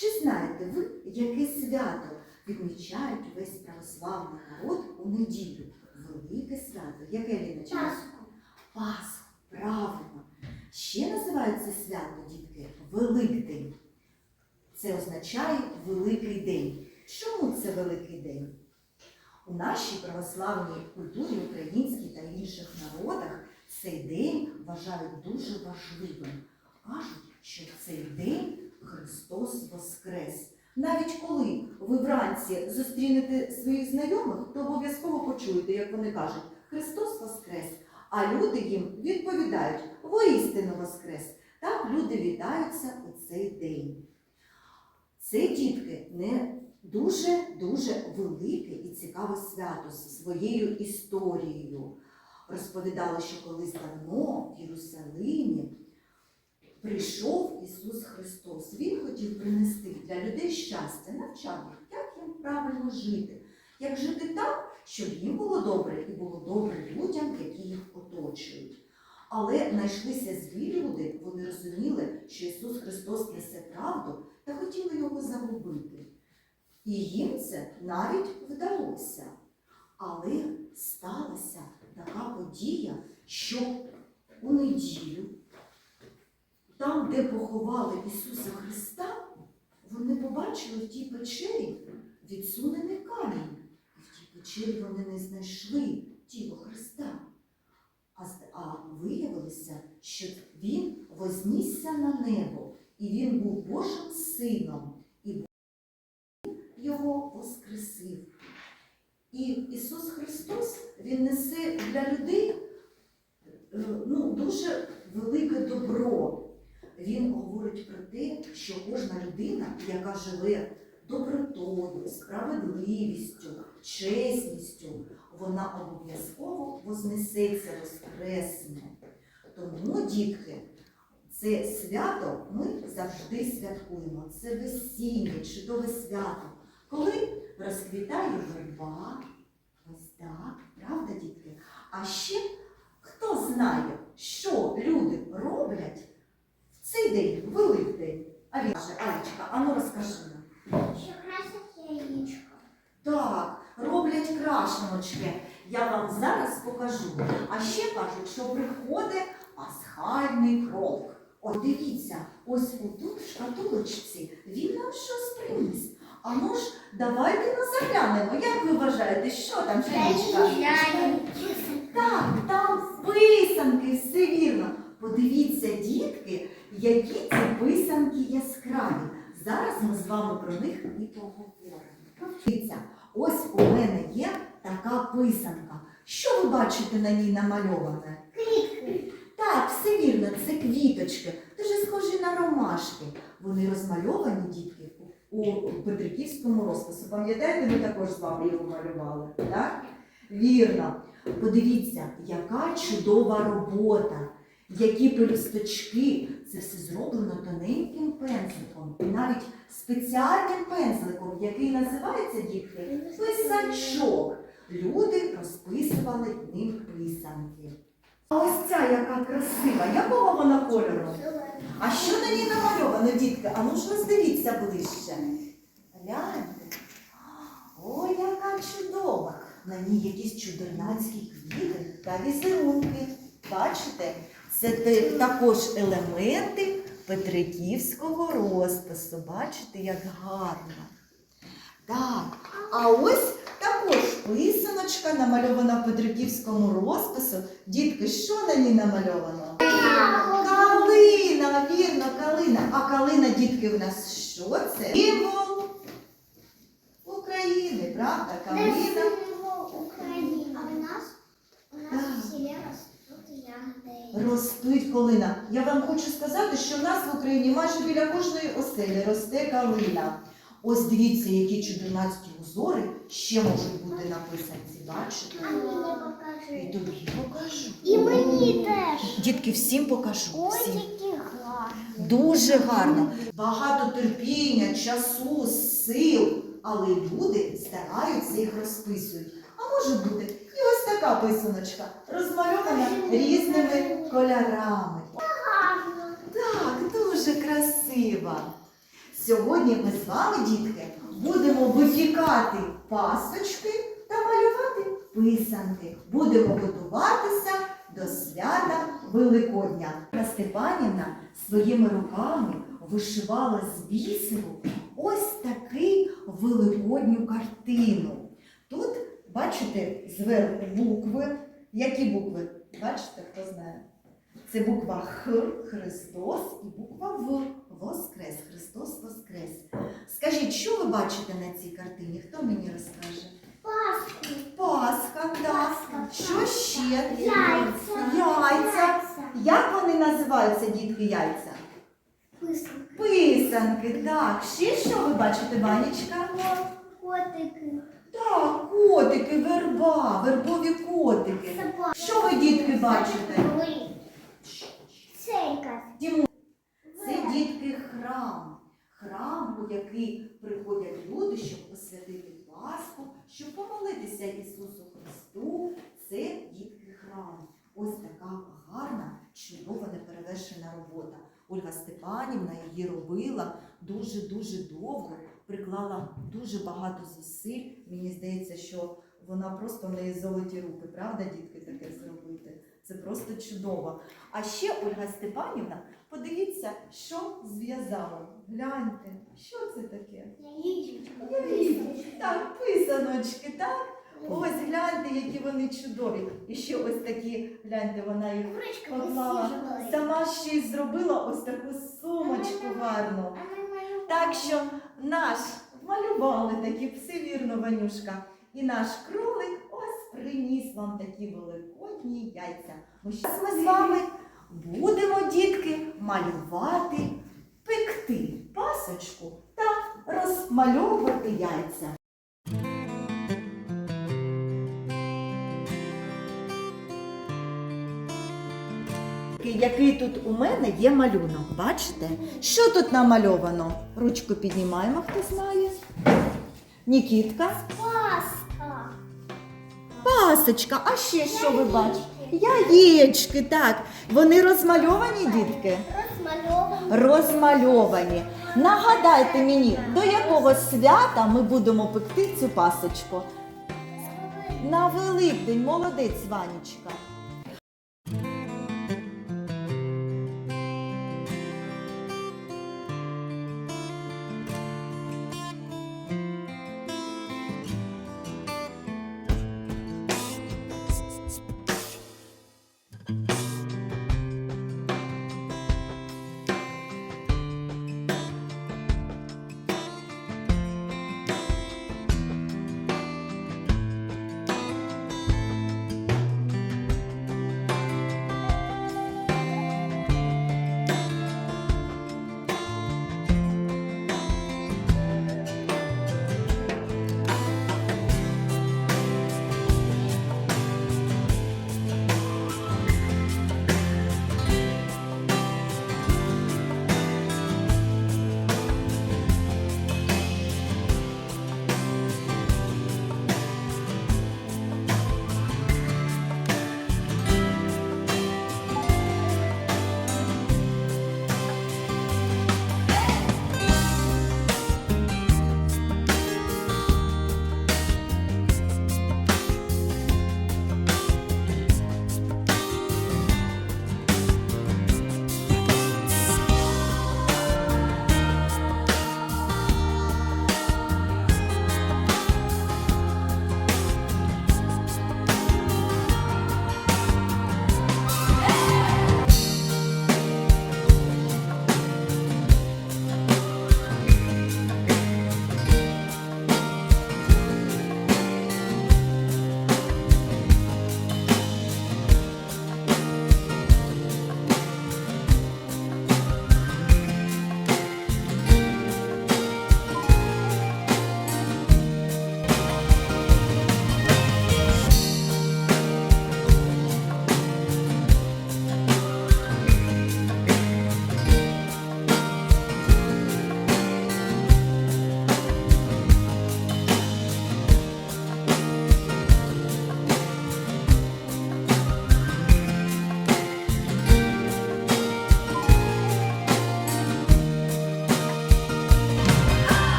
Чи знаєте ви, яке свято відмічають весь православний народ у неділю? Велике свято. Яке Ліночка? Пасху. Пасху, правильно. Ще називають це свято, дітки, Великдень. Це означає Великий день. Чому це Великий день? У нашій православній культурі, українській та інших народах цей день вважають дуже важливим. Кажуть, що цей день Христос Воскрес. Навіть коли ви вранці зустрінете своїх знайомих, то обов'язково почуєте, як вони кажуть Христос Воскрес. А люди їм відповідають воістину Воскрес. Так люди вітаються у цей день. Це дітки не дуже-дуже велике і цікаве свято зі своєю історією. Розповідали, що колись давно в Єрусалимі прийшов Ісус Христос. Він хотів принести для людей щастя, навчав їх, як їм правильно жити, як жити так, щоб їм було добре і було добре людям, які їх оточують. Але знайшлися злі люди, вони розуміли, що Ісус Христос несе правду та хотіли його загубити. І їм це навіть вдалося. Але сталася така подія, що у неділю, там, де поховали Ісуса Христа, вони побачили в тій печері відсунений камінь. І в тій печері вони не знайшли тіло Христа. А, а виявилося, що він вознісся на небо, і він був Божим сином, і Бог його воскресив. І Ісус Христос Він несе для людей е, ну, дуже велике добро. Він говорить про те, що кожна людина, яка живе добротою, справедливістю, чесністю, вона обов'язково вознесеться воскресне. Тому, дітки, це свято ми завжди святкуємо. Це весіннє, чудове свято, коли розквітає верба. Ось так, правда, дітки? А ще хто знає, що люди роблять в цей день, Великдень? Аліша, Алічка, а ну розкажи нам. Ще красять яєчко. Так, роблять крашеночки. Я вам зараз покажу. А ще кажуть, що приходить пасхальний кролик. От дивіться, ось отут в шкатулочці він нам щось приніс. А ну ж, давайте ну заглянемо. Як ви вважаєте, що там Женечка? Так, там писанки, все вірно. Подивіться, дітки, які ці писанки яскраві. Зараз ми з вами про них і поговоримо. Дивіться, ось у мене є така писанка. Що ви бачите на ній намальоване? Квітки. Так, все вірно, це квіточки, дуже схожі на ромашки. Вони розмальовані, дітки, у Петриківському розпису. Пам'ятаєте, ми також з вами його малювали, так? Вірно. Подивіться, яка чудова робота, які пелюсточки. Це все зроблено тоненьким пензликом, і навіть спеціальним пензликом, який називається дітки писачок. Люди розписували ним писанки. А ось ця яка красива, якого вона кольору? А що на ній намальовано, дітки? А ну ж роздивіться ближче. Гляньте. Ой, яка чудова. На ній якісь чудернацькі квіти та візерунки. Бачите? Це також елементи Петриківського розпису. Бачите, як гарно. Так, а ось також писаночка намальована в Петриківському розпису. Дітки, що на ній намальовано? Калина, вірно, калина. А калина, дітки, в нас що це? Символ України, правда? Калина. України. А у нас у нас в селі ростуть ягоди. Ростуть калина. Я вам хочу сказати, що в нас в Україні майже біля кожної оселі росте калина. Ось дивіться, які чудернацькі узори ще можуть бути на писанці. Бачите? А мені І тобі покажу. І мені теж. Дітки, всім покажу. Ой, Всім. які гарні. Дуже гарно. Багато терпіння, часу, сил, але люди стараються їх розписують. А може бути ось така писаночка, розмальована різними кольорами. Так, дуже красива. Сьогодні ми з вами, дітки, будемо випікати пасочки та малювати писанки. Будемо готуватися до свята Великодня. Степанівна своїми руками вишивала з бісеру ось таку великодню картину. Тут, бачите, зверху букви. Які букви? Бачите, хто знає? Це буква Х Христос і буква В Воскрес. Христос Воскрес. Скажіть, що ви бачите на цій картині? Хто мені розкаже? Пасху. Пасха. Пасха, Що ще? Яйця. Яйця. Як вони називаються, дітки, яйця? Писанки. Писанки, так. Ще що ви бачите, Ванечка? Котики. Так, котики, верба, вербові котики. Що ви, дітки, бачите? Церковь. Дімон, Це дітки храм. Храм, у який приходять люди, щоб освятити Пасху, щоб помолитися Ісусу Христу. Це дітки храм. Ось така гарна, чудова неперевершена робота. Ольга Степанівна її робила дуже-дуже довго, приклала дуже багато зусиль. Мені здається, що вона просто в неї золоті руки, правда, дітки, таке зробити? Це просто чудово. А ще Ольга Степанівна, подивіться, що зв'язала. Гляньте, що це таке? Так, писаночки, так? Ось гляньте, які вони чудові. І ще ось такі, гляньте, вона їх Курочка поклала. Сама ще й зробила ось таку сумочку гарну. Так що наш малювали такі, все вірно, Ванюшка. І наш кролик ось приніс вам такі великодні яйця. Бо зараз ми з вами будемо, дітки, малювати, пекти пасочку та розмальовувати яйця. Який тут у мене є малюнок, бачите? Що тут намальовано? Ручку піднімаємо, хто знає. Нікітка. Пасха. Пасочка, а ще що ви бачите? Яєчки, так. Вони розмальовані, дітки? Розмальовані. Розмальовані. Нагадайте мені, до якого свята ми будемо пекти цю пасочку? На Великдень, молодець, Ванечка.